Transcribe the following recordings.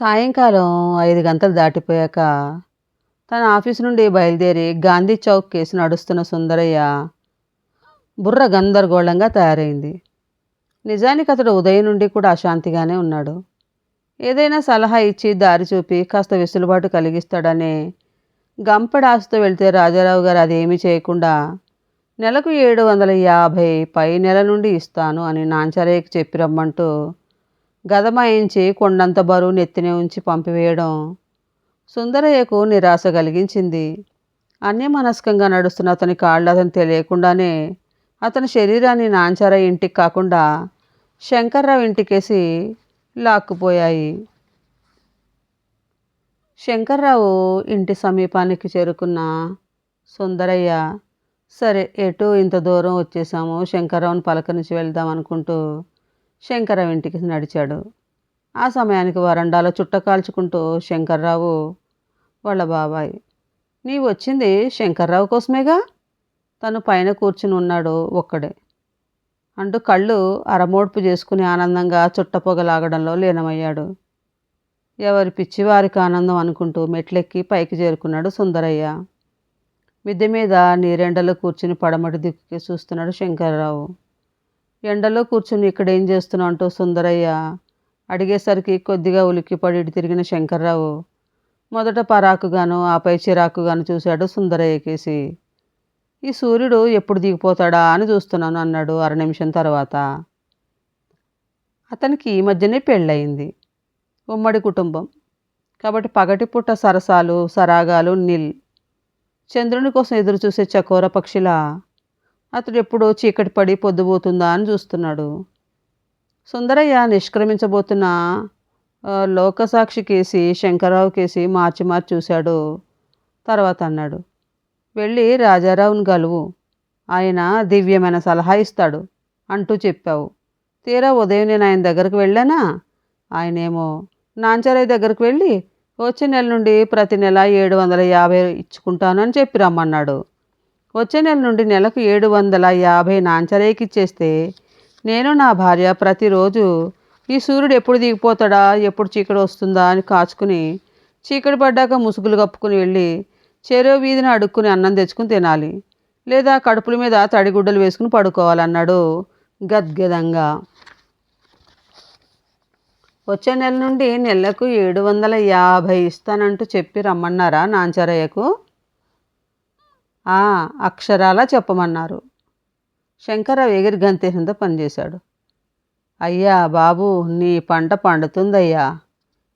సాయంకాలం ఐదు గంటలు దాటిపోయాక తన ఆఫీసు నుండి బయలుదేరి గాంధీ చౌక్ కేసు నడుస్తున్న సుందరయ్య బుర్ర గందరగోళంగా తయారైంది. నిజానికి అతడు ఉదయం నుండి కూడా అశాంతిగానే ఉన్నాడు. ఏదైనా సలహా ఇచ్చి దారి చూపి కాస్త వెసులుబాటు కలిగిస్తాడనే గంపడాసుతో వెళ్తే రాజారావు గారు అదేమీ చేయకుండా నెలకు ఏడు వందల యాభై పై నెల నుండి ఇస్తాను అని నాంచారయ్యకి చెప్పి రమ్మంటూ గదమాయించి కొండంత బరువు నెత్తినే ఉంచి పంపివేయడం సుందరయ్యకు నిరాశ కలిగించింది. అన్యమనస్కంగా నడుస్తున్న అతని కాళ్ళు అతను తెలియకుండానే అతని శరీరాన్ని నాంచారయ్య ఇంటికి కాకుండా శంకర్రావు ఇంటికేసి లాక్కుపోయాయి. శంకర్రావు ఇంటి సమీపానికి చేరుకున్న సుందరయ్య సరే ఎటు ఇంత దూరం వచ్చేసాము శంకర్రావుని పలకరించి వెళ్దాం అనుకుంటూ శంకరరావు ఇంటికి నడిచాడు. ఆ సమయానికి వరండాలో చుట్ట కాల్చుకుంటూ శంకర్రావు వాళ్ళ బాబాయ్ నీ వచ్చింది శంకర్రావు కోసమేగా? తను పైన కూర్చుని ఉన్నాడు ఒక్కడే. అంటూ కళ్ళు అరమోడ్పు చేసుకుని ఆనందంగా చుట్టపొగలాగడంలో లీనమయ్యాడు. ఎవరి పిచ్చి వారికి ఆనందం అనుకుంటూ మెట్లెక్కి పైకి చేరుకున్నాడు సుందరయ్య. మిద్దె మీద నీరెండలో కూర్చుని పడమటి దిక్కుకి చూస్తున్నాడు శంకర్రావు. ఎండలో కూర్చుని ఇక్కడ ఏం చేస్తున్నావు అంటూ సుందరయ్య అడిగేసరికి కొద్దిగా ఉలిక్కిపడి ఇటు తిరిగిన శంకర్రావు మొదట పరాకుగాను ఆపై చిరాకుగాను చూశాడు సుందరయ్య కేసి ఈ సూర్యుడు ఎప్పుడు దిగిపోతాడా అని చూస్తున్నాను అన్నాడు అర నిమిషం తర్వాత. అతనికి ఈ మధ్యనే పెళ్ళయింది. ఉమ్మడి కుటుంబం. కాబట్టి పగటిపూట సరసాలు సరాగాలు నిల్. చంద్రుని కోసం ఎదురు చూసే చకోర పక్షిలా అతడు ఎప్పుడో చీకటి పడి పొద్దుపోతుందా అని చూస్తున్నాడు. సుందరయ్య నిష్క్రమించబోతున్న లోకసాక్షి కేసి శంకర్రావు కేసి మార్చి మార్చి చూశాడు. తర్వాత అన్నాడు వెళ్ళి రాజారావుని గలువు ఆయన దివ్యమైన సలహా ఇస్తాడు అంటూ చెప్పావు. తీరా ఉదయం నేను ఆయన దగ్గరకు వెళ్ళానా? ఆయనేమో నాంచారయ్య దగ్గరకు వెళ్ళి వచ్చే నెల నుండి ప్రతి నెల ఏడు వందల యాభై ఇచ్చుకుంటాను అని చెప్పి రమ్మన్నాడు. వచ్చే నెల నుండి నెలకు ఏడు వందల యాభై నాంచరయ్యకి ఇచ్చేస్తే నేను నా భార్య ప్రతిరోజు ఈ సూర్యుడు ఎప్పుడు దిగిపోతాడా? ఎప్పుడు చీకటి వస్తుందా? అని కాచుకుని చీకటి పడ్డాక ముసుగులు కప్పుకుని వెళ్ళి చెరో వీధిని అడుక్కుని అన్నం తెచ్చుకుని తినాలి. లేదా కడుపుల మీద తడిగుడ్డలు వేసుకుని పడుకోవాలన్నాడు గద్గదంగా. వచ్చే నెల నుండి నెలకు ఏడు వందల యాభై ఇస్తానంటూ చెప్పి రమ్మన్నారా నాంచరయ్యకు? అక్షరాలా చెప్పమన్నారు. శంకరరావు ఎగిరి గంతేనంత పనిచేశాడు. అయ్యా బాబు నీ పంట పండుతుందయ్యా.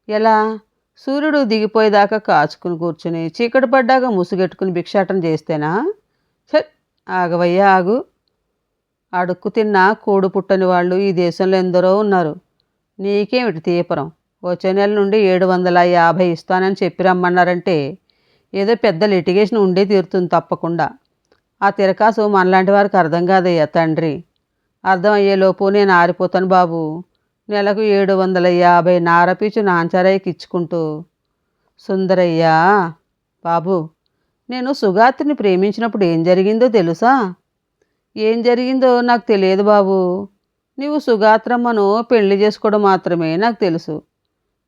ఎలా? సూర్యుడు దిగిపోయేదాకా కాచుకుని కూర్చుని చీకటి పడ్డాక ముసుగెట్టుకుని భిక్షాటన చేస్తేనా? సరే ఆగవయ్యా ఆగు. అడుక్కు తిన్న కూడు పుట్టని వాళ్ళు ఈ దేశంలో ఎందరో ఉన్నారు. నీకేమిటి తీపరం? వచ్చే నెల నుండి ఏడు వందల యాభై ఇస్తానని చెప్పి రమ్మన్నారంటే ఏదో పెద్ద లిటిగేషన్ ఉండే తీరుతుంది తప్పకుండా. ఆ తిరకాసు మనలాంటి వారికి అర్థం కాదయ్యా తండ్రి. అర్థమయ్యేలోపు నేను ఆరిపోతాను బాబు. నెలకు ఏడు వందల యాభై నారపీచు నాంచారయ్యకి ఇచ్చుకుంటూ. సుందరయ్య! బాబు నేను సుగాత్రిని ప్రేమించినప్పుడు ఏం జరిగిందో తెలుసా? ఏం జరిగిందో నాకు తెలియదు బాబు. నీవు సుగాత్రమ్మను పెళ్ళి చేసుకోవడం మాత్రమే నాకు తెలుసు.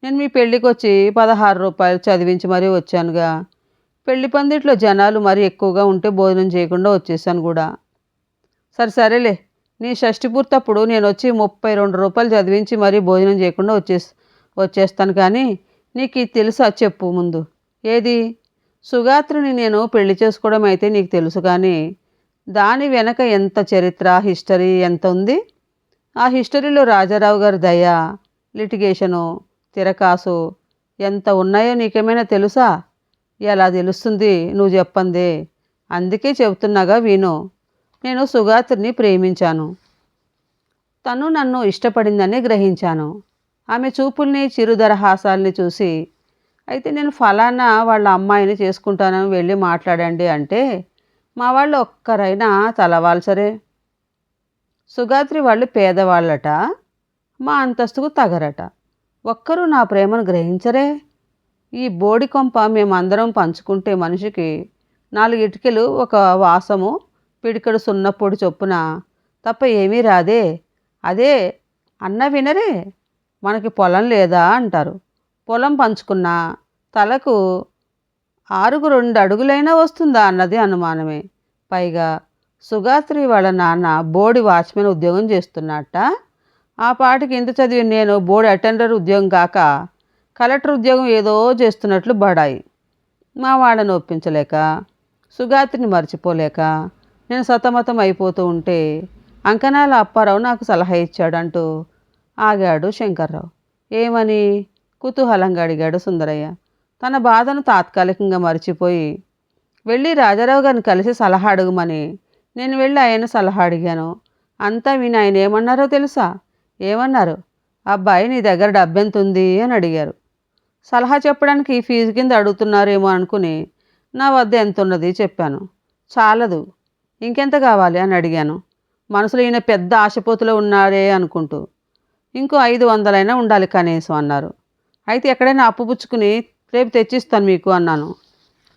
నేను మీ పెళ్ళికి వచ్చి పదహారు రూపాయలు చదివించి మరీ వచ్చానుగా. పెళ్ళి పందిట్లో జనాలు మరి ఎక్కువగా ఉంటే భోజనం చేయకుండా వచ్చేసాను కూడా. సరే సరేలే. నీ షష్టి పూర్తప్పుడు నేను వచ్చి ముప్పై రెండు రూపాయలు చదివించి మరీ భోజనం చేయకుండా వచ్చే వచ్చేస్తాను కానీ నీకు ఇది తెలుసా చెప్పు ముందు. ఏది? సుగాత్రిని నేను పెళ్ళి చేసుకోవడం అయితే నీకు తెలుసు కానీ దాని వెనక ఎంత చరిత్ర హిస్టరీ ఎంత ఉంది? ఆ హిస్టరీలో రాజారావు గారి దయ లిటిగేషను తిరకాసు ఎంత ఉన్నాయో నీకేమైనా తెలుసా? ఎలా తెలుస్తుంది? నువ్వు చెప్పందే. అందుకే చెబుతున్నాగా విను నేను సుగాత్రిని ప్రేమించాను. తను నన్ను ఇష్టపడిందని గ్రహించాను. ఆమె చూపుల్ని చిరుదరహాసాల్ని చూసి అయితే నేను ఫలానా వాళ్ళ అమ్మాయిని చేసుకుంటానని వెళ్ళి మాట్లాడండి అంటే మా వాళ్ళు ఒక్కరైనా తలవాల్సరే సుగాత్రి వాళ్ళు పేదవాళ్ళట మా అంతస్తుకు తగరట. ఒక్కరూ నా ప్రేమను గ్రహించరే. ఈ బోడి కొంప మేమందరం పంచుకుంటే మనిషికి నాలుగు ఇటుకలు ఒక వాసము పిడికడు సున్నపొడి చొప్పున తప్ప ఏమీ రాదే. అదే అన్న వినరే మనకి పొలం లేదా అంటారు. పొలం పంచుకున్న తలకు ఆరుగు రెండు అడుగులైనా వస్తుందా అన్నది అనుమానమే. పైగా సుగాత్రి వాళ్ళ నాన్న బోడి వాచ్మెన్ ఉద్యోగం చేస్తున్నట్ట ఆ పాటికి ఇంత చదివి నేను బోర్డు అటెండర్ ఉద్యోగం కాక కలెక్టర్ ఉద్యోగం ఏదో చేస్తున్నట్లు బడాయి. మా వాళ్ళని ఒప్పించలేక సుగాత్రిని మర్చిపోలేక నేను సతమతం అయిపోతూ ఉంటే అంకనాల అప్పారావు నాకు సలహా ఇచ్చాడంటూ ఆగాడు శంకర్రావు. ఏమని? కుతూహలంగా అడిగాడు సుందరయ్య. తన బాధను తాత్కాలికంగా మర్చిపోయి వెళ్ళి రాజారావు గారిని కలిసి సలహా అడుగుమని నేను వెళ్ళి ఆయన సలహా అడిగాను. అంతా విని ఆయన ఏమన్నారో తెలుసా? ఏమన్నారు? అబ్బాయి నీ దగ్గర డబ్బెంత ఉంది? అని అడిగారు. సలహా చెప్పడానికి ఫీజు కింద అడుగుతున్నారేమో అనుకుని నా వద్ద ఎంత ఉన్నది చెప్పాను. చాలదు. ఇంకెంత కావాలి అని అడిగాను. మనసులో ఈయన పెద్ద ఆశపోతులో ఉన్నారే అనుకుంటూ. ఇంకో ఐదు వందలైనా ఉండాలి కనీసం అన్నారు. అయితే ఎక్కడైనా అప్పు పుచ్చుకుని రేపు తెచ్చిస్తాను మీకు అన్నాను.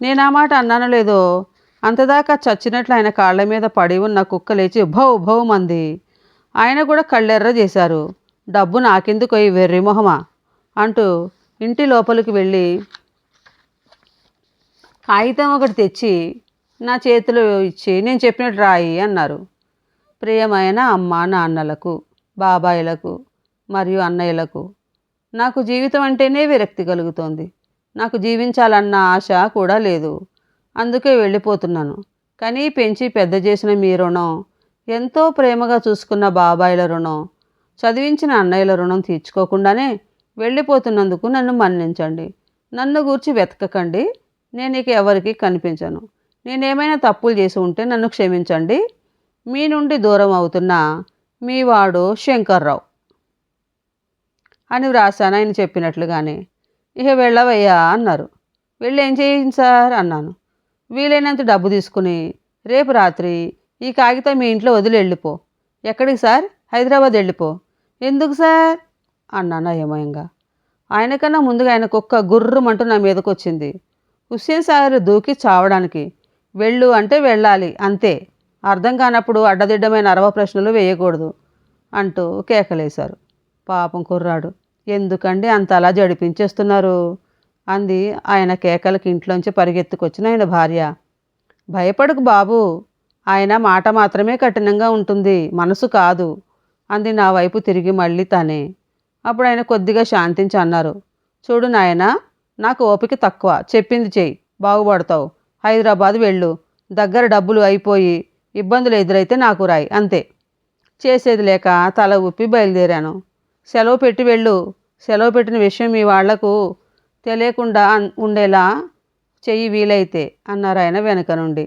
నేను ఆ మాట అన్నానో లేదో అంతదాకా చచ్చినట్లు ఆయన కాళ్ళ మీద పడి ఉన్న కుక్క లేచి భౌ భౌ మంది. ఆయన కూడా కళ్ళెర్ర చేశారు. డబ్బు నాకెందుకు ఈ వెర్రి మొహమా? అంటూ ఇంటి లోపలికి వెళ్ళి కాగితం ఒకటి తెచ్చి నా చేతిలో ఇచ్చి నేను చెప్పినట్టు రాయి అన్నారు. ప్రియమైన అమ్మ నాన్నలకు బాబాయిలకు మరియు అన్నయ్యలకు నాకు జీవితం అంటేనే విరక్తి కలుగుతోంది. నాకు జీవించాలన్న ఆశ కూడా లేదు. అందుకే వెళ్ళిపోతున్నాను. కానీ పెంచి పెద్ద చేసిన మీ రుణం ఎంతో ప్రేమగా చూసుకున్న బాబాయిల రుణం చదివించిన అన్నయ్యల రుణం తీర్చుకోకుండానే వెళ్ళిపోతున్నందుకు నన్ను మన్నించండి. నన్ను గూర్చి వెతకకండి. నేను ఇక ఎవరికి కనిపించను. నేనేమైనా తప్పులు చేసి ఉంటే నన్ను క్షమించండి. మీ నుండి దూరం అవుతున్న మీ వాడు శంకర్రావు అని వ్రాసాను ఆయన చెప్పినట్లుగానే. ఇక వెళ్ళవయ్యా అన్నారు. వెళ్ళి ఏం చేయండి సార్ అన్నాను. వీలైనంత డబ్బు తీసుకుని రేపు రాత్రి ఈ కాగితం మీ ఇంట్లో వదిలి వెళ్ళిపో. ఎక్కడికి సార్? హైదరాబాద్ వెళ్ళిపో. ఎందుకు సార్? అన్నాను అయోమయంగా ఆయనకన్నా ముందుగా ఆయన కుక్క గుర్రమంటూ నా మీదకు వచ్చింది హుస్సేన్ సాగర్ దూకి చావడానికి వెళ్ళు అంటే వెళ్ళాలి అంతే. అర్థం కానప్పుడు అడ్డదిడ్డమైన అరవ ప్రశ్నలు వేయకూడదు అంటూ కేకలేశారు. పాపం కుర్రాడు. ఎందుకండి అంత అలా జడిపించేస్తున్నారు? అంది ఆయన కేకలకి ఇంట్లోంచి పరిగెత్తుకొచ్చిన ఆయన భార్య. భయపడకు బాబు ఆయన మాట మాత్రమే కఠినంగా ఉంటుంది మనసు కాదు అంది నా వైపు తిరిగి మళ్ళీ తనే. అప్పుడు ఆయన కొద్దిగా శాంతించి అన్నారు చూడు నాయన నాకు ఓపిక తక్కువ. చెప్పింది చెయ్యి. బాగుపడతావు. హైదరాబాద్ వెళ్ళు. దగ్గర డబ్బులు అయిపోయి ఇబ్బందులు ఎదురైతే నాకు రాయి. అంతే. చేసేది లేక తల ఊపి బయలుదేరాను. సెలవు పెట్టి వెళ్ళు. సెలవు పెట్టిన విషయం మీ వాళ్ళకు తెలియకుండా ఉండేలా చెయ్యి వీలైతే అన్నారు ఆయన వెనక నుండి.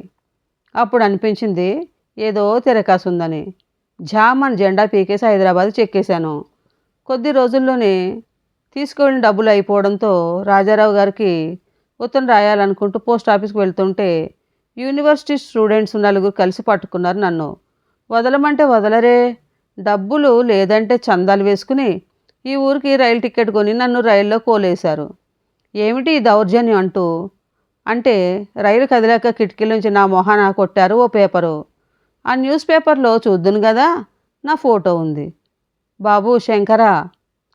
అప్పుడు అనిపించింది ఏదో తిరకాసుందని. జామన్ జెండా పీకేసి హైదరాబాద్ చెక్కేశాను. కొద్ది రోజుల్లోనే తీసుకువెళ్ళిన డబ్బులు అయిపోవడంతో రాజారావు గారికి ఉత్తరం రాయాలనుకుంటూ పోస్ట్ ఆఫీస్కి వెళ్తుంటే యూనివర్సిటీ స్టూడెంట్స్ నలుగురు కలిసి పట్టుకున్నారు నన్ను. వదలమంటే వదలరే డబ్బులు లేదంటే చందాలు వేసుకుని ఈ ఊరికి రైలు టికెట్ కొని నన్ను రైల్లో కోలేశారు. ఏమిటి ఈ దౌర్జన్యం అంటూ? అంటే రైలు కదిలాక కిటికీల నుంచి నా మొహాన కొట్టారు ఓ పేపరు. ఆ న్యూస్ పేపర్లో చూద్దును కదా నా ఫోటో ఉంది. బాబు శంకరా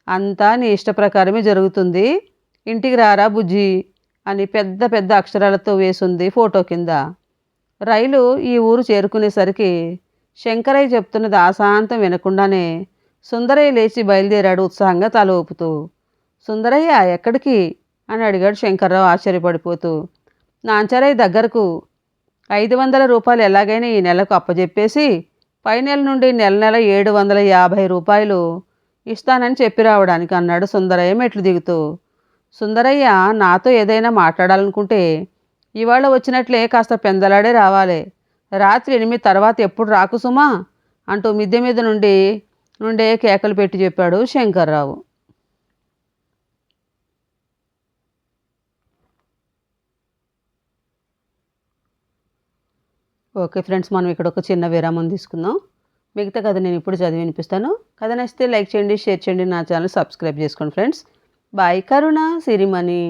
అంతా నీ ఇష్ట ప్రకారమే జరుగుతుంది. ఇంటికి రారా బుజ్జి? అని పెద్ద పెద్ద అక్షరాలతో వేసింది ఫోటో కింద. రైలు ఈ ఊరు చేరుకునేసరికి శంకరయ్య చెప్తున్నది ఆశాంతం వినకుండానే సుందరయ్య లేచి బయలుదేరాడు ఉత్సాహంగా తల ఊపుతూ సుందరయ్య ఎక్కడికి? అని అడిగాడు శంకర్రావు ఆశ్చర్యపడిపోతూ. నాంచారయ్య దగ్గరకు. ఐదు వందల రూపాయలు ఎలాగైనా ఈ నెలకు అప్పజెప్పేసి పై నెల నుండి నెల నెల ఏడు వందల యాభై రూపాయలు ఇస్తానని చెప్పి రావడానికి అన్నాడు సుందరయ్య మెట్లు దిగుతూ. సుందరయ్య నాతో ఏదైనా మాట్లాడాలనుకుంటే ఇవాళ వచ్చినట్లే కాస్త పెందలాడే రావాలి. రాత్రి ఎనిమిది తర్వాత ఎప్పుడు రాకు సుమా? అంటూ మిద్దె మీద నుండి నుండే కేకలు పెట్టి చెప్పాడు శంకర్రావు. ఓకే ఫ్రెండ్స్ మనం ఇక్కడ ఒక చిన్న విరామం తీసుకుందాం. మిగతా కథ నేను ఇప్పుడు చదివి వినిపిస్తాను. కథ నచ్చితే లైక్ చేయండి షేర్ చేయండి నా ఛానల్ సబ్స్క్రైబ్ చేసుకోండి ఫ్రెండ్స్. బాయ్ కరుణ సిరిమణి.